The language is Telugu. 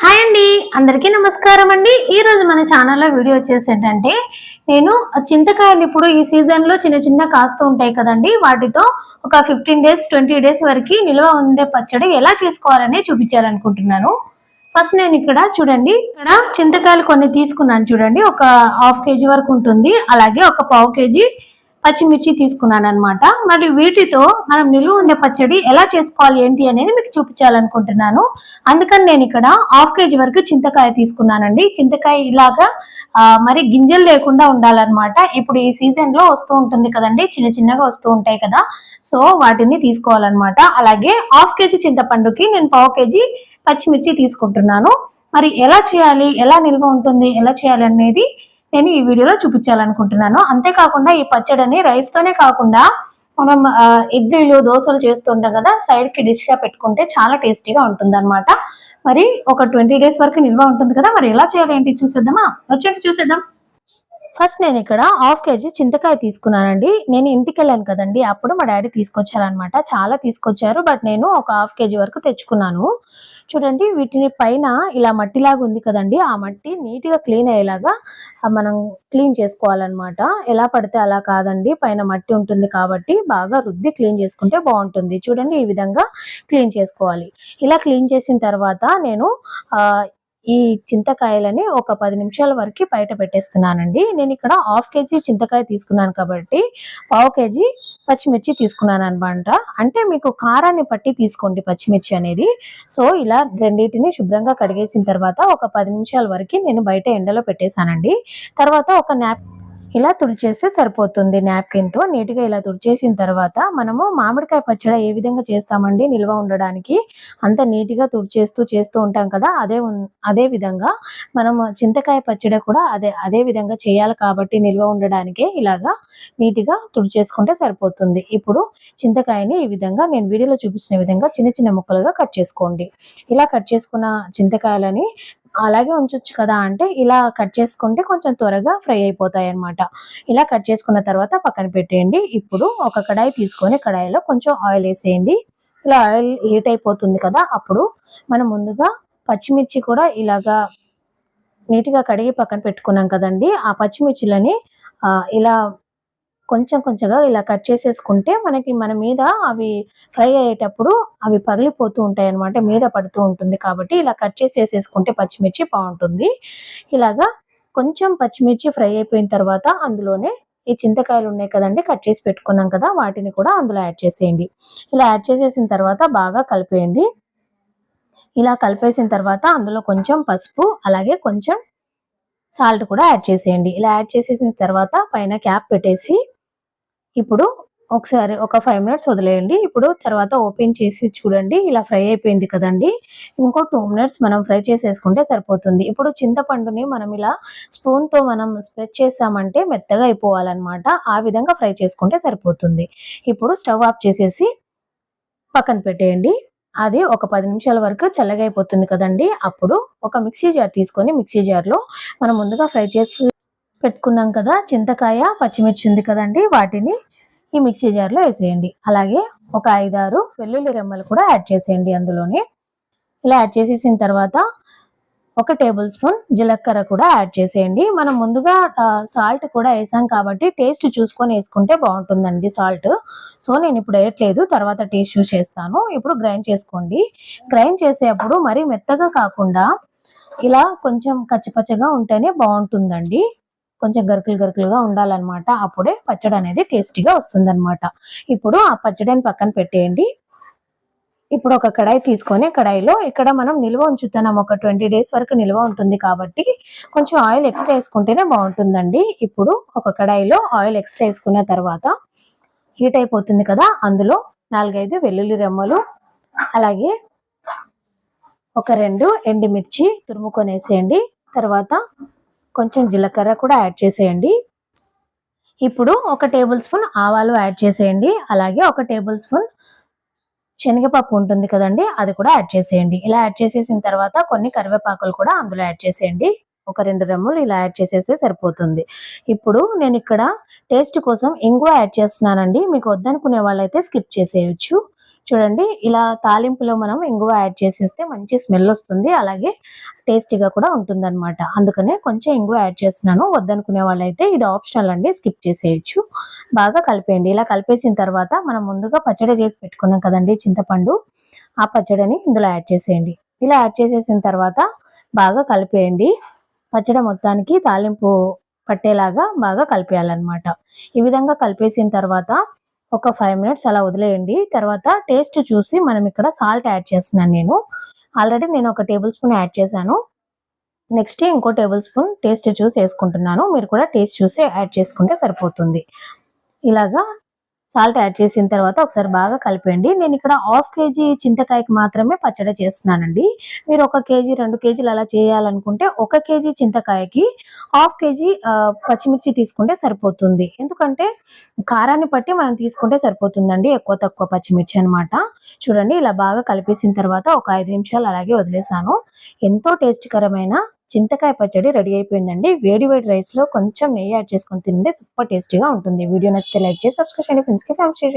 హాయ్ అండి. అందరికీ నమస్కారం అండి. ఈ రోజు మన ఛానల్లో వీడియో వచ్చేసి ఏంటంటే నేను చింతకాయలు ఇప్పుడు ఈ సీజన్లో చిన్న చిన్న కాస్తూ ఉంటాయి కదండి. వాటితో ఒక ఫిఫ్టీన్ డేస్ ట్వంటీ డేస్ వరకు నిల్వ ఉండే పచ్చడి ఎలా చేసుకోవాలనే చూపించాలనుకుంటున్నాను. ఫస్ట్ నేను ఇక్కడ చూడండి. ఇక్కడ చింతకాయలు కొన్ని తీసుకున్నాను చూడండి. ఒక హాఫ్ కేజీ వరకు ఉంటుంది. అలాగే ఒక పావు కేజీ పచ్చిమిర్చి తీసుకున్నాను అనమాట మరి వీటితో మనం నిలువ ఉండే పచ్చడి ఎలా చేసుకోవాలి ఏంటి అనేది మీకు చూపించాలనుకుంటున్నాను. అందుకని నేను ఇక్కడ హాఫ్ కేజీ వరకు చింతకాయ తీసుకున్నానండి. చింతకాయ ఇలాగా మరి గింజలు లేకుండా ఉండాలన్నమాట. ఇప్పుడు ఈ సీజన్లో వస్తూ ఉంటుంది కదండి చిన్న చిన్నగా వస్తూ ఉంటాయి కదా. సో వాటిని తీసుకోవాలన్నమాట. అలాగే హాఫ్ కేజీ చింతపండుకి నేను పావు కేజీ పచ్చిమిర్చి తీసుకుంటున్నాను. మరి ఎలా చేయాలి ఎలా నిల్వ ఉంటుంది ఎలా చేయాలి అనేది నేను ఈ వీడియోలో చూపించాలనుకుంటున్నాను. అంతేకాకుండా ఈ పచ్చడిని రైస్తోనే కాకుండా మనం ఇడ్లీలు దోశలు చేస్తుంటాం కదా సైడ్కి పెట్టుకుంటే చాలా టేస్టీగా ఉంటుందన్నమాట. మరి ఒక ట్వంటీ డేస్ వరకు నిల్వ ఉంటుంది కదా మరి ఎలా చేయాలి ఏంటి చూసేద్దామా? వచ్చేటి చూసేద్దాం. ఫస్ట్ నేను ఇక్కడ హాఫ్ కేజీ చింతకాయ తీసుకున్నానండి. నేను ఇంటికి వెళ్ళాను కదండి అప్పుడు మా డాడీ తీసుకొచ్చారనమాట చాలా తీసుకొచ్చారు బట్ నేను ఒక హాఫ్ కేజీ వరకు తెచ్చుకున్నాను. చూడండి వీటిని పైన ఇలా మట్టిలాగా ఉంది కదండి. ఆ మట్టి నీట్గా క్లీన్ అయ్యేలాగా మనం క్లీన్ చేసుకోవాలన్నమాట. ఎలా పడితే అలా కాదండి. పైన మట్టి ఉంటుంది కాబట్టి బాగా రుద్ది క్లీన్ చేసుకుంటే బాగుంటుంది. చూడండి ఈ విధంగా క్లీన్ చేసుకోవాలి. ఇలా క్లీన్ చేసిన తర్వాత నేను ఈ చింతకాయలని ఒక పది నిమిషాల వరకు బయట పెట్టేస్తున్నానండి. నేను ఇక్కడ హాఫ్ కేజీ చింతకాయ తీసుకున్నాను కాబట్టి పావు కేజీ పచ్చిమిర్చి తీసుకున్నాను అనమాట అంటే మీకు కారాన్ని పట్టి తీసుకోండి పచ్చిమిర్చి అనేది. సో ఇలా రెండింటిని శుభ్రంగా కడిగేసిన తర్వాత ఒక పది నిమిషాల వరకు నేను బయట ఎండలో పెట్టేశానండి. తర్వాత ఒక నాప్ ఇలా తుడిచేస్తే సరిపోతుంది న్యాప్కిన్తో నీట్గా ఇలా తుడిచేసిన తర్వాత మనము మామిడికాయ పచ్చడి ఏ విధంగా చేస్తామండి? నిల్వ ఉండడానికి అంత నీట్గా తుడిచేస్తూ చేస్తూ ఉంటాం కదా? అదే అదే విధంగా మనము చింతకాయ పచ్చడి కూడా అదే అదే విధంగా చేయాలి కాబట్టి నిల్వ ఉండడానికే ఇలాగా నీట్గా తుడిచేసుకుంటే సరిపోతుంది. ఇప్పుడు చింతకాయని ఈ విధంగా నేను వీడియోలో చూపించిన విధంగా చిన్న చిన్న ముక్కలుగా కట్ చేసుకోండి. ఇలా కట్ చేసుకున్న చింతకాయలని అలాగే ఉంచొచ్చు కదా అంటే ఇలా కట్ చేసుకుంటే కొంచెం త్వరగా ఫ్రై అయిపోతాయి అన్నమాట ఇలా కట్ చేసుకున్న తర్వాత పక్కన పెట్టేయండి. ఇప్పుడు ఒక కడాయి తీసుకొని కడాయిలో కొంచెం ఆయిల్ వేసేయండి. ఇలా ఆయిల్ హీట్ అయిపోతుంది కదా అప్పుడు మనం ముందుగా పచ్చిమిర్చి కూడా ఇలాగా నీట్గా కడిగి పక్కన పెట్టుకున్నాం కదండి. ఆ పచ్చిమిర్చిలని ఇలా కొంచెం కొంచెంగా ఇలా కట్ చేసేసుకుంటే మనకి మన మీద అవి ఫ్రై అయ్యేటప్పుడు అవి పగిలిపోతూ ఉంటాయి అనమాట మీద పడుతూ ఉంటుంది. కాబట్టి ఇలా కట్ చేసేసేసుకుంటే పచ్చిమిర్చి బాగుంటుంది. ఇలాగా కొంచెం పచ్చిమిర్చి ఫ్రై అయిపోయిన తర్వాత అందులోనే ఈ చింతకాయలు ఉన్నాయి కదండి కట్ చేసి పెట్టుకున్నాం కదా వాటిని కూడా అందులో యాడ్ చేసేయండి. ఇలా యాడ్ చేసేసిన తర్వాత బాగా కలిపేయండి. ఇలా కలిపేసిన తర్వాత అందులో కొంచెం పసుపు అలాగే కొంచెం సాల్ట్ కూడా యాడ్ చేసేయండి. ఇలా యాడ్ చేసేసిన తర్వాత పైన క్యాప్ పెట్టేసి ఇప్పుడు ఒకసారి ఒక ఫైవ్ మినిట్స్ వదిలేయండి. ఇప్పుడు తర్వాత ఓపెన్ చేసి చూడండి. ఇలా ఫ్రై అయిపోయింది కదండి. ఇంకో టూ మినిట్స్ మనం ఫ్రై చేసేసుకుంటే సరిపోతుంది. ఇప్పుడు చింతపండుని మనం ఇలా స్పూన్తో మనం స్ప్రెడ్ చేసామంటే మెత్తగా అయిపోవాలన్నమాట. ఆ విధంగా ఫ్రై చేసుకుంటే సరిపోతుంది. ఇప్పుడు స్టవ్ ఆఫ్ చేసేసి పక్కన పెట్టేయండి. అది ఒక పది నిమిషాల వరకు చల్లగా అయిపోతుంది కదండి. అప్పుడు ఒక మిక్సీ జార్ తీసుకొని మిక్సీ జార్లో మనం ముందుగా ఫ్రై చేసి పెట్టుకున్నాం కదా చింతకాయ పచ్చిమిర్చి ఉంది కదండి. వాటిని ఈ మిక్సీ జార్లో వేసేయండి. అలాగే ఒక ఐదారు వెల్లుల్లి రెమ్మలు కూడా యాడ్ చేసేయండి అందులోనే. ఇలా యాడ్ చేసేసిన తర్వాత ఒక టేబుల్ స్పూన్ జీలకర్ర కూడా యాడ్ చేసేయండి. మనం ముందుగా సాల్ట్ కూడా వేసాం కాబట్టి టేస్ట్ చూసుకొని వేసుకుంటే బాగుంటుందండి సాల్ట్ సో నేను ఇప్పుడు వేయట్లేదు. తర్వాత టేస్ట్ చూస్ చేస్తాను ఇప్పుడు గ్రైండ్ చేసుకోండి. గ్రైండ్ చేసేటప్పుడు మరీ మెత్తగా కాకుండా ఇలా కొంచెం కచ్చపచ్చగా ఉంటేనే బాగుంటుందండి. కొంచెం గరుకులు గరుకులుగా ఉండాలన్నమాట. అప్పుడే పచ్చడి అనేది టేస్టీగా వస్తుందన్నమాట. ఇప్పుడు ఆ పచ్చడిని పక్కన పెట్టేయండి. ఇప్పుడు ఒక కడాయి తీసుకొని కడాయిలో ఇక్కడ మనం నిల్వ ఉంచుతున్నాం. ఒక ట్వంటీ డేస్ వరకు నిల్వ ఉంటుంది కాబట్టి కొంచెం ఆయిల్ ఎక్స్ట్రా వేసుకుంటేనే బాగుంటుందండి. ఇప్పుడు ఒక కడాయిలో ఆయిల్ ఎక్స్ట్రా వేసుకున్న తర్వాత హీట్ అయిపోతుంది కదా అందులో నాలుగైదు వెల్లుల్లి రెమ్మలు అలాగే ఒక రెండు ఎండుమిర్చి తురుముకొని వేసేయండి తర్వాత కొంచెం జీలకర్ర కూడా యాడ్ చేసేయండి. ఇప్పుడు ఒక టేబుల్ స్పూన్ ఆవాలు యాడ్ చేసేయండి. అలాగే ఒక టేబుల్ స్పూన్ శనగపప్పు ఉంటుంది కదండి అది కూడా యాడ్ చేసేయండి. ఇలా యాడ్ చేసేసిన తర్వాత కొన్ని కరివేపాకులు కూడా అందులో యాడ్ చేసేయండి. ఒక రెండు రెమ్ములు ఇలా యాడ్ చేసేస్తే సరిపోతుంది. ఇప్పుడు నేను ఇక్కడ టేస్ట్ కోసం ఇంగువ యాడ్ చేస్తున్నానండి. మీకు వద్దనుకునే వాళ్ళైతే స్కిప్ చేసేయచ్చు. చూడండి ఇలా తాలింపులో మనం ఇంగువ యాడ్ చేసేస్తే మంచి స్మెల్ వస్తుంది. అలాగే టేస్టీగా కూడా ఉంటుంది అనమాట అందుకనే కొంచెం ఇంగువ యాడ్ చేస్తున్నాను. వద్దనుకునే వాళ్ళైతే ఇది ఆప్షనల్ అండి. స్కిప్ చేసేయచ్చు. బాగా కలిపేయండి. ఇలా కలిపేసిన తర్వాత మనం ముందుగా పచ్చడి చేసి పెట్టుకున్నాం కదండి చింతపండు. ఆ పచ్చడిని ఇందులో యాడ్ చేసేయండి. ఇలా యాడ్ చేసేసిన తర్వాత బాగా కలిపేయండి. పచ్చడి మొత్తానికి తాలింపు పట్టేలాగా బాగా కలిపేయాలన్నమాట. ఈ విధంగా కలిపేసిన తర్వాత ఒక ఫైవ్ మినిట్స్ అలా వదిలేయండి. తర్వాత టేస్ట్ చూసి మనం ఇక్కడ సాల్ట్ యాడ్ చేస్తున్నాను నేను. ఆల్రెడీ నేను ఒక టేబుల్ స్పూన్ యాడ్ చేశాను. నెక్స్ట్ ఇంకో టేబుల్ స్పూన్ టేస్ట్ చూసి వేసుకుంటున్నాను. మీరు కూడా టేస్ట్ చూసి యాడ్ చేసుకుంటే సరిపోతుంది. ఇలాగా సాల్ట్ యాడ్ చేసిన తర్వాత ఒకసారి బాగా కలిపేయండి. నేను ఇక్కడ హాఫ్ కేజీ చింతకాయకి మాత్రమే పచ్చడి చేస్తున్నానండి. మీరు ఒక కేజీ రెండు కేజీలు అలా చేయాలనుకుంటే ఒక కేజీ చింతకాయకి హాఫ్ కేజీ పచ్చిమిర్చి తీసుకుంటే సరిపోతుంది. ఎందుకంటే కారాన్ని బట్టి మనం తీసుకుంటే సరిపోతుందండి ఎక్కువ తక్కువ పచ్చిమిర్చి అన్నమాట. చూడండి ఇలా బాగా కలిపేసిన తర్వాత ఒక ఐదు నిమిషాలు అలాగే వదిలేసాను. ఎంతో టేస్టికరమైన చింతకాయ పచ్చడి రెడీ అయిపోయిందండి. వేడి వేడి రైస్లో కొంచెం నెయ్యి యాడ్ చేసుకొని తింటే సూపర్ టేస్టీగా ఉంటుంది. వీడియో నచ్చితే లైక్ చేసి సబ్స్క్రైబ్ చేయండి. ఫ్రెండ్స్కి ఫ్యామిలీ చేయండి.